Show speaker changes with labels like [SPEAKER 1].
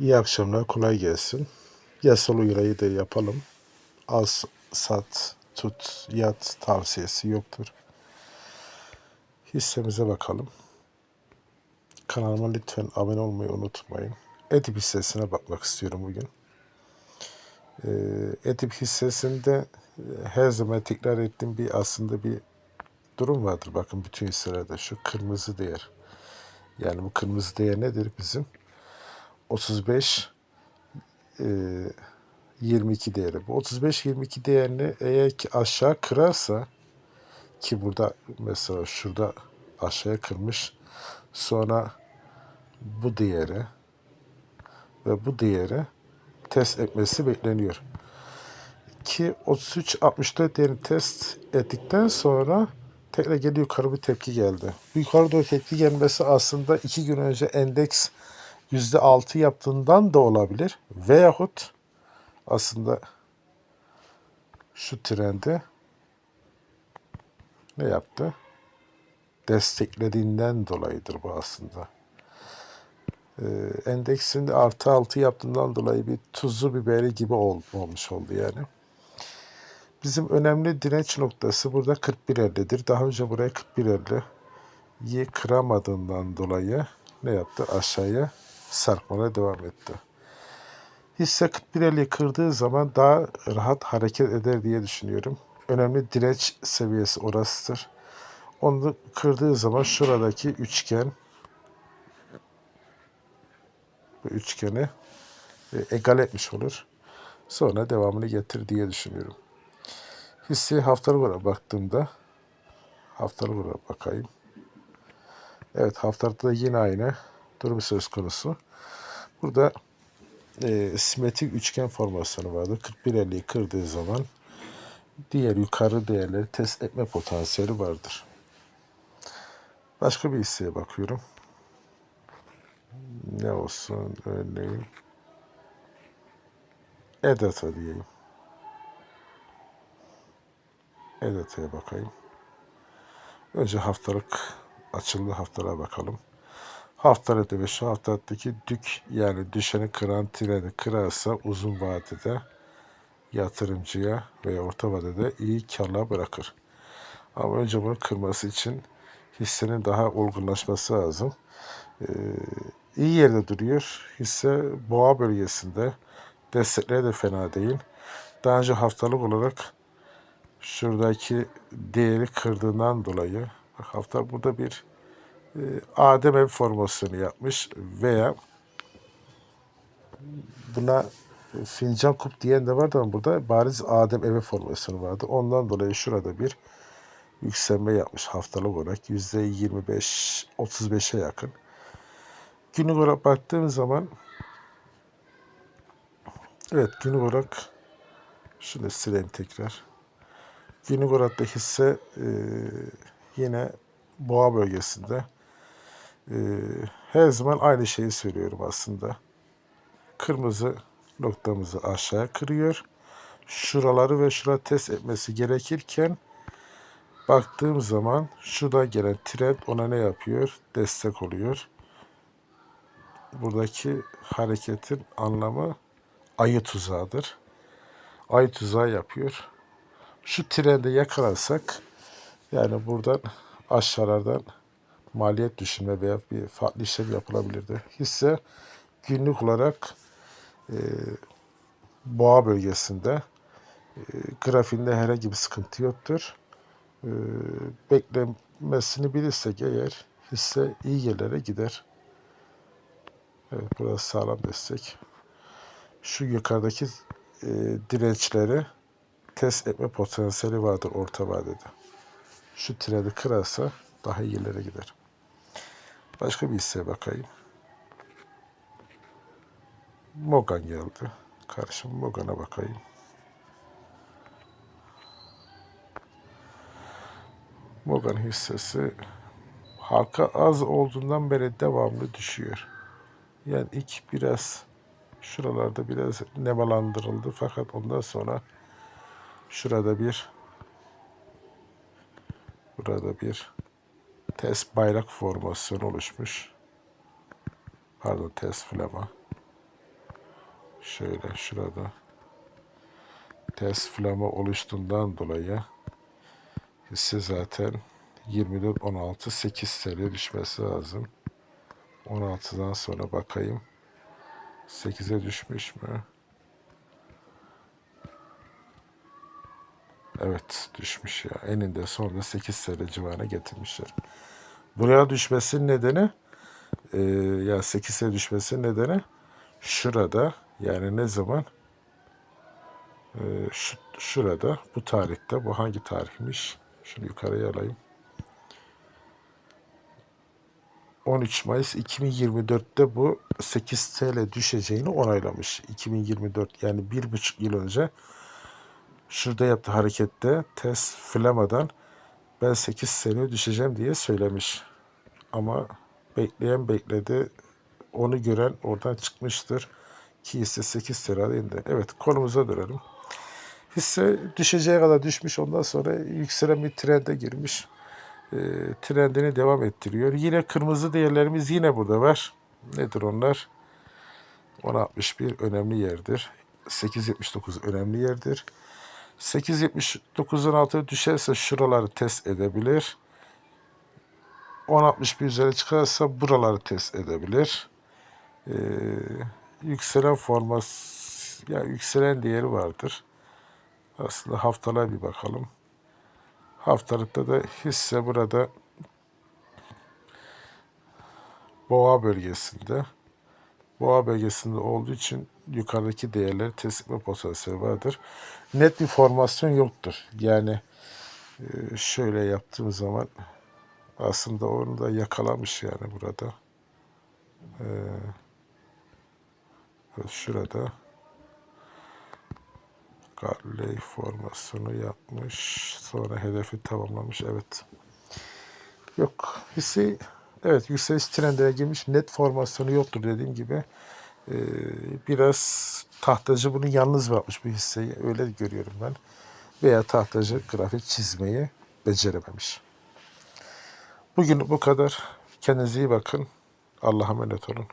[SPEAKER 1] İyi akşamlar, kolay gelsin. Yasal uyarıyı da yapalım. Az, sat, tut, yat tavsiyesi yoktur. Hissemize bakalım. Kanalıma lütfen abone olmayı unutmayın. Edip hissesine bakmak istiyorum bugün. Ee, Edip hissesinde e, her zaman tekrar ettiğim bir aslında bir durum vardır. Bakın bütün hisselerde şu kırmızı değer. Yani bu kırmızı değer nedir bizim? 35 e, 22 değeri. Bu 35-22 değerini eğer ki aşağı kırarsa ki burada mesela şurada aşağıya kırmış sonra bu değeri ve bu değeri test etmesi bekleniyor. Ki 33-64 değerini test ettikten sonra tekrar geri yukarı bir tepki geldi. Yukarı doğru tepki gelmesi aslında iki gün önce endeks %6 yaptığından da olabilir. Veyahut aslında şu trendi ne yaptı? Desteklediğinden dolayıdır bu aslında. Ee, endeksin de artı altı yaptığından dolayı bir tuzlu biberi gibi ol, olmuş oldu yani. Bizim önemli direnç noktası burada 41.50'dir. Daha önce buraya 41.50'yi kıramadığından dolayı ne yaptı? Aşağıya sarkmaya devam etti. Hisse 41.50'yi kırdığı zaman daha rahat hareket eder diye düşünüyorum. Önemli direnç seviyesi orasıdır. Onu kırdığı zaman şuradaki üçgen bu üçgeni e, egal etmiş olur. Sonra devamını getir diye düşünüyorum. Hisseye haftalık olarak baktığımda haftalık olarak bakayım. Evet haftalıkta yine aynı durum söz konusu. Burada e, simetrik üçgen formasyonu vardı. 41.50'yi kırdığı zaman diğer yukarı değerleri test etme potansiyeli vardır. Başka bir hisseye bakıyorum. Ne olsun örneğin Edata diyeyim. Edata'ya bakayım. Önce haftalık açıldı haftalığa bakalım. Haftalıkta ve şu haftalıktaki dük yani düşeni kıran treni kırarsa uzun vadede yatırımcıya ve orta vadede iyi karlar bırakır. Ama önce bunu kırması için hissenin daha olgunlaşması lazım. Ee, iyi yerde duruyor. Hisse boğa bölgesinde. Destekleri de fena değil. Daha önce haftalık olarak şuradaki değeri kırdığından dolayı hafta burada bir Adem ev formasyonu yapmış veya buna fincan kup diyen de vardı ama burada bariz Adem evi formasyonu vardı. Ondan dolayı şurada bir yükselme yapmış haftalık olarak %25-35'e yakın. Günlük olarak baktığım zaman evet günlük olarak şunu sileyim tekrar. Günlük olarak da hisse e, yine boğa bölgesinde. E, her zaman aynı şeyi söylüyorum aslında. Kırmızı noktamızı aşağı kırıyor. Şuraları ve şura test etmesi gerekirken baktığım zaman şurada gelen trend ona ne yapıyor? Destek oluyor. Buradaki hareketin anlamı ayı tuzağıdır. Ayı tuzağı yapıyor. Şu trendi yakalarsak yani buradan aşağılardan maliyet düşünme veya bir farklı işlem yapılabilirdi. Hisse günlük olarak e, boğa bölgesinde e, grafiğinde herhangi bir sıkıntı yoktur. E, beklemesini bilirsek eğer hisse iyi yerlere gider. Evet burası sağlam destek. Şu yukarıdaki e, dirençleri test etme potansiyeli vardır orta vadede. Şu trendi kırarsa daha iyi yerlere gider. Başka bir hisseye bakayım. Mogan geldi. Karşım Mogan'a bakayım. Mogan hissesi halka az olduğundan beri devamlı düşüyor. Yani ilk biraz şuralarda biraz nemalandırıldı fakat ondan sonra şurada bir burada bir test bayrak formasyonu oluşmuş. Pardon test flama. Şöyle şurada ters flama oluştuğundan dolayı hisse zaten 24 16 8 TL düşmesi lazım. 16'dan sonra bakayım. 8'e düşmüş mü? Evet düşmüş ya. Eninde sonunda 8 TL civarına getirmişler. Buraya düşmesinin nedeni e, ya 8 TL düşmesinin nedeni şurada yani ne zaman e, şu, şurada bu tarihte bu hangi tarihmiş? Şunu yukarıya alayım. 13 Mayıs 2024'te bu 8 TL düşeceğini onaylamış. 2024 yani bir buçuk yıl önce şurada yaptığı harekette test flamadan ben 8 TL düşeceğim diye söylemiş. Ama bekleyen bekledi. Onu gören oradan çıkmıştır. Ki hisse 8 TL indi. Evet konumuza dönelim. Hisse düşeceği kadar düşmüş. Ondan sonra yükselen bir trende girmiş e, trendini devam ettiriyor. Yine kırmızı değerlerimiz yine burada var. Nedir onlar? 10.61 önemli yerdir. 8.79 önemli yerdir. 8.79'un altına düşerse şuraları test edebilir. 10.61 üzeri çıkarsa buraları test edebilir. Ee, yükselen formas ya yükselen değeri vardır. Aslında haftalığa bir bakalım. Haftalıkta da hisse burada boğa bölgesinde. Boğa bölgesinde olduğu için yukarıdaki değerleri test etme potansiyeli vardır. Net bir formasyon yoktur. Yani e, şöyle yaptığım zaman aslında onu da yakalamış yani burada. Evet, şurada. Garley formasyonu yapmış. Sonra hedefi tamamlamış. Evet. Yok. Hisse evet yükseliş trendine girmiş. Net formasyonu yoktur dediğim gibi. Ee, biraz tahtacı bunu yalnız bırakmış bu hisseyi. Öyle görüyorum ben. Veya tahtacı grafik çizmeyi becerememiş. Bugün bu kadar. Kendinize iyi bakın. Allah'a emanet olun.